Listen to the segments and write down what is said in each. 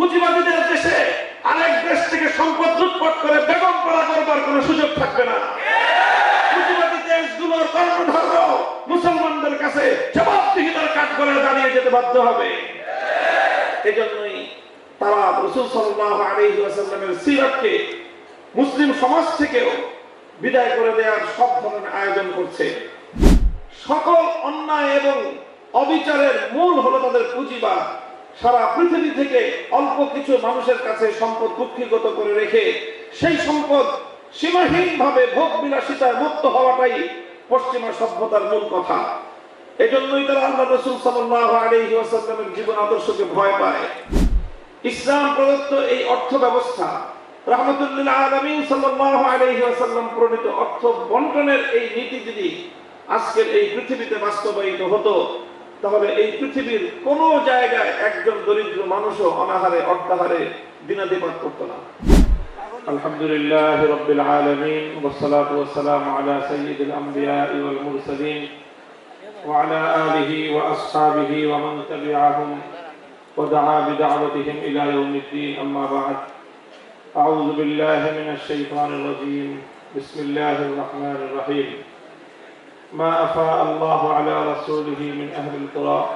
পুঁজিবাদীদের দেশে আরেক দেশ থেকে সম্পদ লুটপাট করে বেগম করা করবার কোনো সুযোগ থাকবে না। পুঁজিবাদী দেশগুলোর কর্মধর্ম মুসলমানদের কাছে জবাবদিহিতার কাজ করে দাঁড়িয়ে যেতে বাধ্য হবে। এজন্যই তারা রসুল সাল্লাহ আলাইহি ওয়াসাল্লামের সিরাতকে মুসলিম সমাজ থেকেও বিদায় করে দেওয়ার সব ধরনের আয়োজন করছে। সকল অন্যায় এবং অবিচারের মূল হলো তাদের পুঁজিবাদ। সারা পৃথিবী থেকে অল্প কিছু মানুষের কাছে সম্পদ কুক্ষিগত করে রেখে সেই সম্পদ সীমাহীন ভাবে ভোগ বিলাসিতায় মুক্ত হওয়াটাই পশ্চিমা সভ্যতার মূল কথা। এজন্যই তারা আল্লাহ রসুল সাল্লাহ আলাইহি ওয়াসাল্লামের জীবন আদর্শকে ভয় পায়। ইসলাম প্রদত্ত এই অর্থ ব্যবস্থা রহমতুল্লাহ আলমিন সাল্লাহ আলাইহি ওয়াসাল্লাম প্রণীত অর্থ বন্টনের এই নীতি যদি আজকের এই পৃথিবীতে বাস্তবায়িত হতো তাহলে এই পৃথিবীর কোনো জায়গায় একজন দরিদ্র মানুষও অনাহারে অর্ধাহারে দিনাদিপাত করতো না الحمد لله رب العالمين والصلاة والسلام على سيد الأنبياء والمرسلين وعلى آله وأصحابه ومن تبعهم ودعا بدعوتهم إلى يوم الدين أما بعد أعوذ بالله من الشيطان الرجيم بسم الله الرحمن الرحيم ما أفاء الله على رسوله من أهل القرى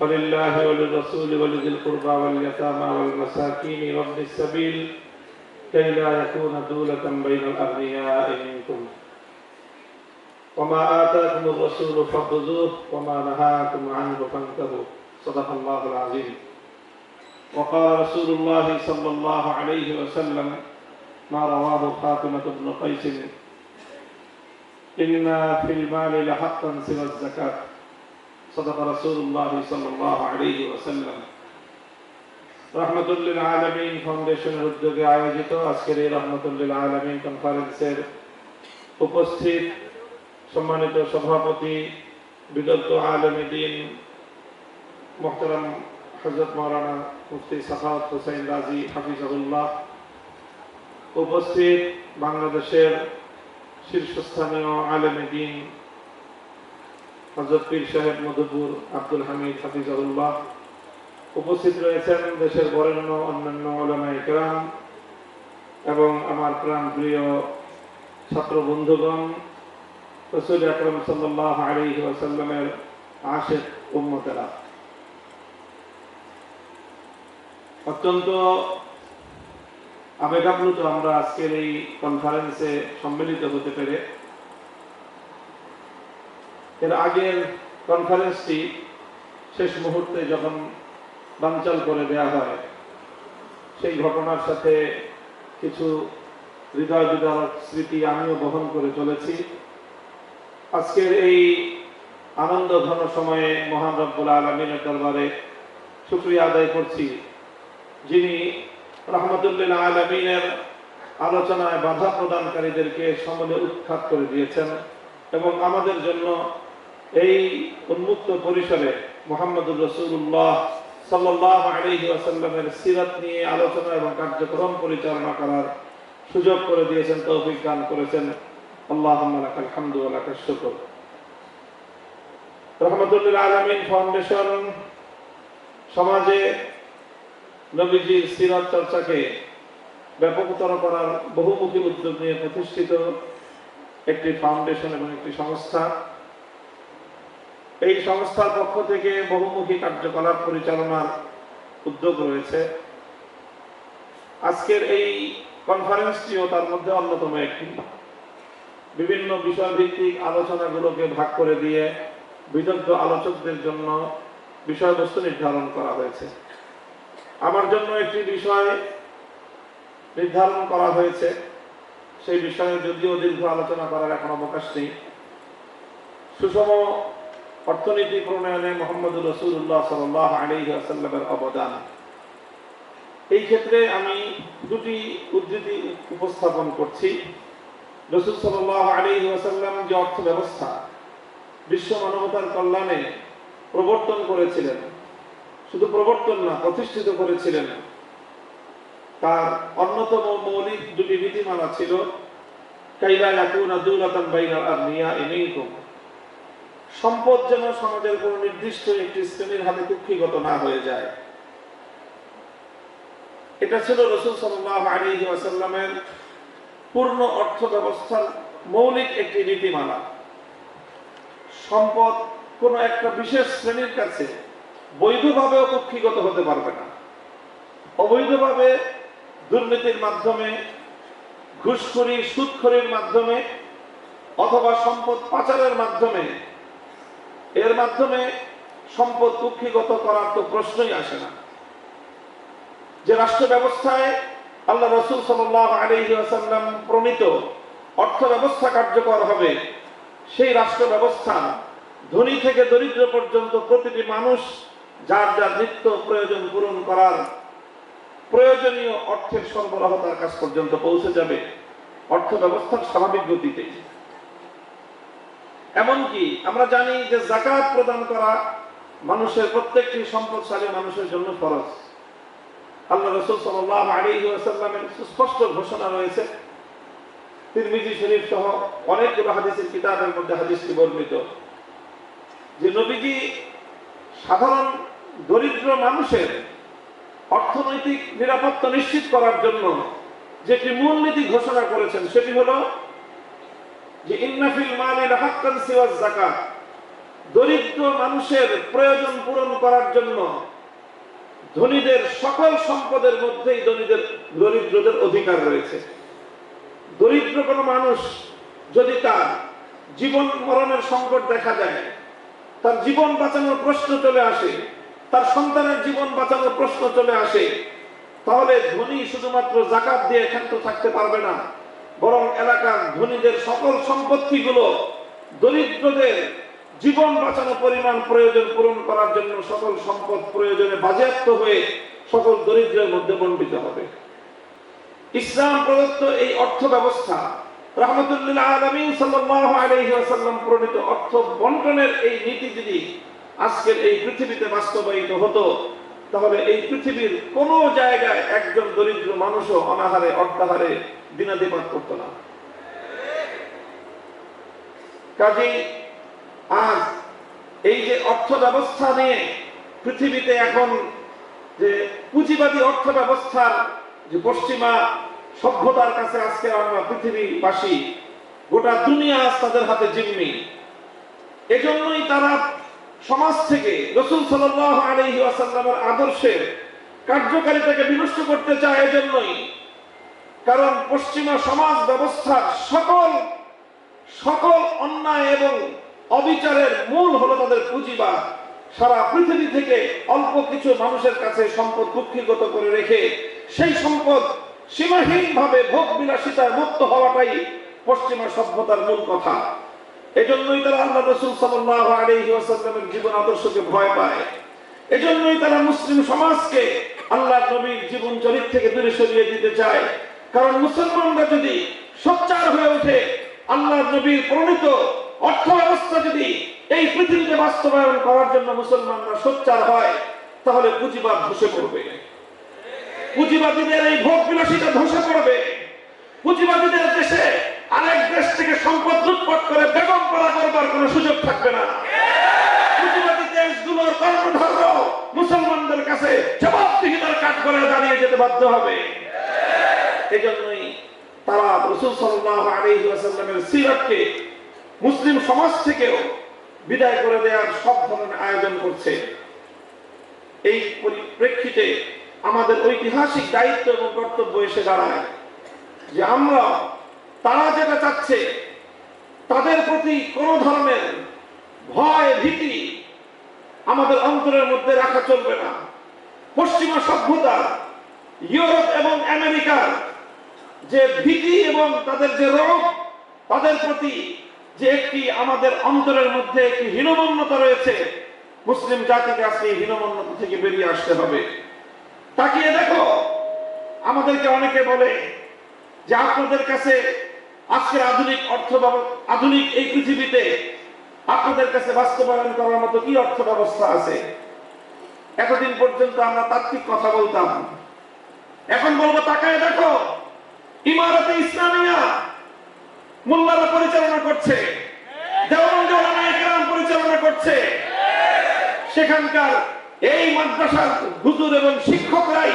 فلله وللرسول ولذي القربى واليتامى والمساكين وابن السبيل كي لا يكون دولة بين الأغنياء منكم. وما آتاكم الرسول فخذوه وما نهاكم عنه فانتهوا. صدق الله العظيم. وقال رسول الله صلى الله عليه وسلم ما رواه خاتمة بن قيس إن في المال لحقا سوى الزكاة صدق رسول الله صلى الله عليه وسلم রহমতুল্লিল আলমিন ফাউন্ডেশনের উদ্যোগে আয়োজিত আজকের এই রহমতুল্লিল আলমিন কনফারেন্সের উপস্থিত সম্মানিত সভাপতি বিগত আলমী দিন মোহতারাম হজরত মৌলানা মুফতি সাফাওয়াত হোসেন রাজি হাফিজাহুল্লাহ উপস্থিত বাংলাদেশের শীর্ষস্থানীয় আলমী দিন। পীর সাহেব মধুপুর আব্দুল হামিদ হাফিজাহুল্লাহ উপস্থিত রয়েছেন দেশের বরেণ্য অন্যান্য এবং আমার প্রাণ প্রিয় ছাত্র বন্ধুগণ, রসুল আকরম সাল্লাহ আশেক উম্মতেরা। অত্যন্ত আবেগাপ্লুত আমরা আজকের এই কনফারেন্সে সম্মিলিত হতে পেরে। এর আগের কনফারেন্সটি শেষ মুহূর্তে যখন বানচাল করে দেয়া হয়, সেই ঘটনার সাথে কিছু হৃদয় বিদারক স্মৃতি আমিও বহন করে চলেছি। আজকের এই আনন্দ ঘন সময়ে মহান রব্বুল আলমিনের দরবারে শুক্রিয়া আদায় করছি, যিনি রহমতুল্লিল আলমিনের আলোচনায় বাধা প্রদানকারীদেরকে সমলে উৎখাত করে দিয়েছেন এবং আমাদের জন্য এই উন্মুক্ত পরিসরে মোহাম্মদুর রসুল্লাহ সাল্লাহ আসাল্লামের সিরাত নিয়ে আলোচনা এবং কার্যক্রম পরিচালনা করার সুযোগ করে দিয়েছেন, তৌফিক দান করেছেন। আল্লাহ রহমতুল্লাহ আলমিন ফাউন্ডেশন সমাজে নবীজির সিরাত চর্চাকে ব্যাপকতর করার বহুমুখী উদ্যোগ নিয়ে প্রতিষ্ঠিত একটি ফাউন্ডেশন এবং একটি সংস্থা। এই সংস্থার পক্ষ থেকে বহুমুখী কার্যকলাপ পরিচালনার উদ্যোগ রয়েছে। আজকের এই কনফারেন্সটিও তার মধ্যে অন্যতম একটি। বিভিন্ন বিষয়ভিত্তিক আলোচনাগুলোকে ভাগ করে দিয়ে বিদগ্ধ আলোচকদের জন্য বিষয়বস্তু নির্ধারণ করা হয়েছে। আমার জন্য একটি বিষয় নির্ধারণ করা হয়েছে। সেই বিষয়ে যদিও দীর্ঘ আলোচনা করার এখন অবকাশ নেই। সুষম অর্থনীতি প্রণয়নে মোহাম্মদুর রসুল্লাহ সাল্লাহ আলী অবদান। এই ক্ষেত্রে আমি দুটি উদ্ধৃতি উপস্থাপন করছি। রসুল সাল্লাহ আলী আসাল্লাম যে অর্থ ব্যবস্থা বিশ্ব মানবতার কল্যাণে প্রবর্তন করেছিলেন শুধু প্রবর্তন না, প্রতিষ্ঠিত করেছিলেন। তার অন্যতম মৌলিক দুটি নীতিমালা ছিল সম্পদ যেন সমাজের কোন নির্দিষ্ট একটি শ্রেণির হাতে কুক্ষিগত না হয়ে যায়। এটা ছিল রসুল ওয়াসাল্লামের পূর্ণ অর্থ ব্যবস্থার মৌলিক একটি নীতিমালা। সম্পদ কোনো একটা বিশেষ শ্রেণির কাছে বৈধভাবেও কক্ষিগত হতে পারবে না। অবৈধভাবে দুর্নীতির মাধ্যমে, ঘুষখড়ি, সুদখড়ির মাধ্যমে অথবা সম্পদ পাচারের মাধ্যমে, এর মাধ্যমে সম্পদ কুক্ষিগত করার তো প্রশ্নই আসে না। যে রাষ্ট্র ব্যবস্থায় আল্লাহ রসুল আলহিহাসাল্লাম প্রণীত অর্থ ব্যবস্থা কার্যকর হবে, সেই রাষ্ট্র ব্যবস্থা ধনী থেকে দরিদ্র পর্যন্ত প্রতিটি মানুষ যার যার নিত্য প্রয়োজন পূরণ করার প্রয়োজনীয় অর্থের সরবরাহ তার কাছ পর্যন্ত পৌঁছে যাবে। অর্থ ব্যবস্থার স্বাভাবিক গতিতে। এমনকি আমরা জানি যে জাকাত প্রদান করা মানুষের প্রত্যেকটি সম্পদশালী মানুষের জন্য ফরজ। আল্লাহ রসুল সাল্লাহ আলী ওয়াসাল্লামের সুস্পষ্ট ঘোষণা রয়েছে। তিরমিজি শরীফ সহ অনেকগুলো হাদিসের কিতাবের মধ্যে হাদিসটি বর্ণিত। যে নবীজি সাধারণ দরিদ্র মানুষের অর্থনৈতিক নিরাপত্তা নিশ্চিত করার জন্য যেটি মূলনীতি ঘোষণা করেছেন, সেটি হলো যে ইন্নাফিল মালিল হাক্কান যাকাত। দরিদ্র মানুষের প্রয়োজন পূরণ করার জন্য ধনীদের সকল সম্পদের মধ্যেই ধনীদের, দরিদ্রদের অধিকার রয়েছে। দরিদ্র কোনো মানুষ যদি তার জীবন মরণের সংকট দেখা যায় তার জীবন বাঁচানোর প্রশ্ন চলে আসে তার সন্তানের জীবন বাঁচানোর প্রশ্ন চলে আসে। তাহলে ধনী শুধুমাত্র জাকাত দিয়ে ক্ষান্ত থাকতে পারবে না। বরং এলাকার ধনীদের সকল সম্পত্তিগুলো দরিদ্রদের জীবন বাঁচানো পরিমাণ প্রয়োজন পূরণ করার জন্য সকল সম্পদ প্রয়োজনে বাজেয়াপ্ত হয়ে সকল দরিদ্রের মধ্যে বন্টিত হবে। ইসলাম প্রদত্ত এই অর্থ ব্যবস্থা রহমতুল্লাহ আলমী সাল্লাহ আলহি আসাল্লাম প্রণীত অর্থ বন্টনের এই নীতি যদি আজকের এই পৃথিবীতে বাস্তবায়িত হতো, তাহলে এই পৃথিবীর কোনো জায়গায় একজন দরিদ্র মানুষও অনাহারে অর্থাহারে দিনাদিপাত করতো না। কাজেই আজ এই যে অর্থ ব্যবস্থা নিয়ে পৃথিবীতে এখন যে পুঁজিবাদী অর্থ ব্যবস্থার যে পশ্চিমা সভ্যতার কাছে আজকে আমরা পৃথিবীবাসী, গোটা দুনিয়া আজ তাদের হাতে জিম্মি। এজন্যই তারা সমাজ থেকে রসুল সাল্লাহ আলহি আদর্শের কার্যকারিতাকে বিনষ্ট করতে চায় এজন্যই। কারণ পশ্চিমা সমাজ ব্যবস্থার সকল সকল অন্যায় এবং অবিচারের মূল হলো তাদের পুঁজিবাদ সারা পৃথিবী থেকে অল্প কিছু মানুষের কাছে সম্পদ কুক্ষিগত করে রেখে সেই সম্পদ সীমাহীন ভাবে ভোগ বিলাসিতায় মুক্ত হওয়াটাই পশ্চিমা সভ্যতার মূল কথা। এজন্যই তারা আল্লাহ রসুল সাল্লাহ জীবন আদর্শকে ভয় পায়। এজন্যই তারা মুসলিম সমাজকে আল্লাহ নবীর জীবন চরিত থেকে দূরে সরিয়ে দিতে চায়। কারণ মুসলমানরা যদি সোচ্চার হয়ে ওঠে আল্লাহ নবীর প্রণীত অর্থ ব্যবস্থা যদি এই পৃথিবীতে বাস্তবায়ন করার জন্য মুসলমানরা সোচ্চার হয়, তাহলে পুঁজিবাদ ধসে পড়বে। পুঁজিবাদীদের এই ভোগ বিলাসিতা ধসে পড়বে। পুঁজিবাদীদের দেশে আরেক দেশ থেকে সম্পদ লুটপাট করে বেগম করা করবার কোনো সুযোগ থাকবে না। পুঁজিবাদী দেশগুলোর কর্ণধার মুসলমানদের কাছে জবাবদিহিতার কাঠ করে দাঁড়িয়ে যেতে বাধ্য হবে। এই জন্যই তারা রসুল সাল্লাহ আলহি আসাল্লামের সিরাতকে মুসলিম সমাজ থেকেও বিদায় করে দেওয়ার সব ধরনের আয়োজন করছে। এই পরিপ্রেক্ষিতে আমাদের ঐতিহাসিক দায়িত্ব এবং কর্তব্য এসে দাঁড়ায় যে আমরা তারা যেটা চাচ্ছে, তাদের প্রতি কোনো ধরনের ভয়, ভীতি আমাদের অন্তরের মধ্যে রাখা চলবে না। পশ্চিমা সভ্যতা, ইউরোপ এবং আমেরিকার যে ভীতি এবং তাদের যে রোগ, তাদের প্রতি যে একটি আমাদের অন্তরের মধ্যে একটি হীনমন্যতা রয়েছে, মুসলিম জাতিকে আজকে এই হীনমন্যতা থেকে বেরিয়ে আসতে হবে। তাকিয়ে দেখো, আমাদেরকে অনেকে বলে যে আপনাদের কাছে আজকের আধুনিক অর্থ আধুনিক এই পৃথিবীতে আপনাদের কাছে বাস্তবায়ন করার মতো কি অর্থ ব্যবস্থা আছে? এতদিন পর্যন্ত আমরা তাত্ত্বিক কথা বলতাম। এখন বলব তাকায় দেখো, ইমারতে ইসলামিয়া মোল্লারা পরিচালনা করছে পরিচালনা করছে। সেখানকার এই মাদ্রাসার হুজুর এবং শিক্ষকরাই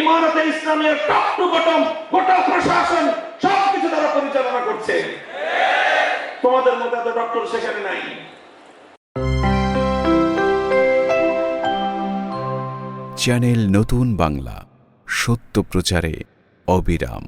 ইমারতে ইসলামের টপ টু বটম গোটা প্রশাসন সবকিছু তারা পরিচালনা করছে তোমাদের মতো এত ডক্টর সেখানে নাই। চ্যানেল নতুন বাংলা সত্য প্রচারে অবিরাম।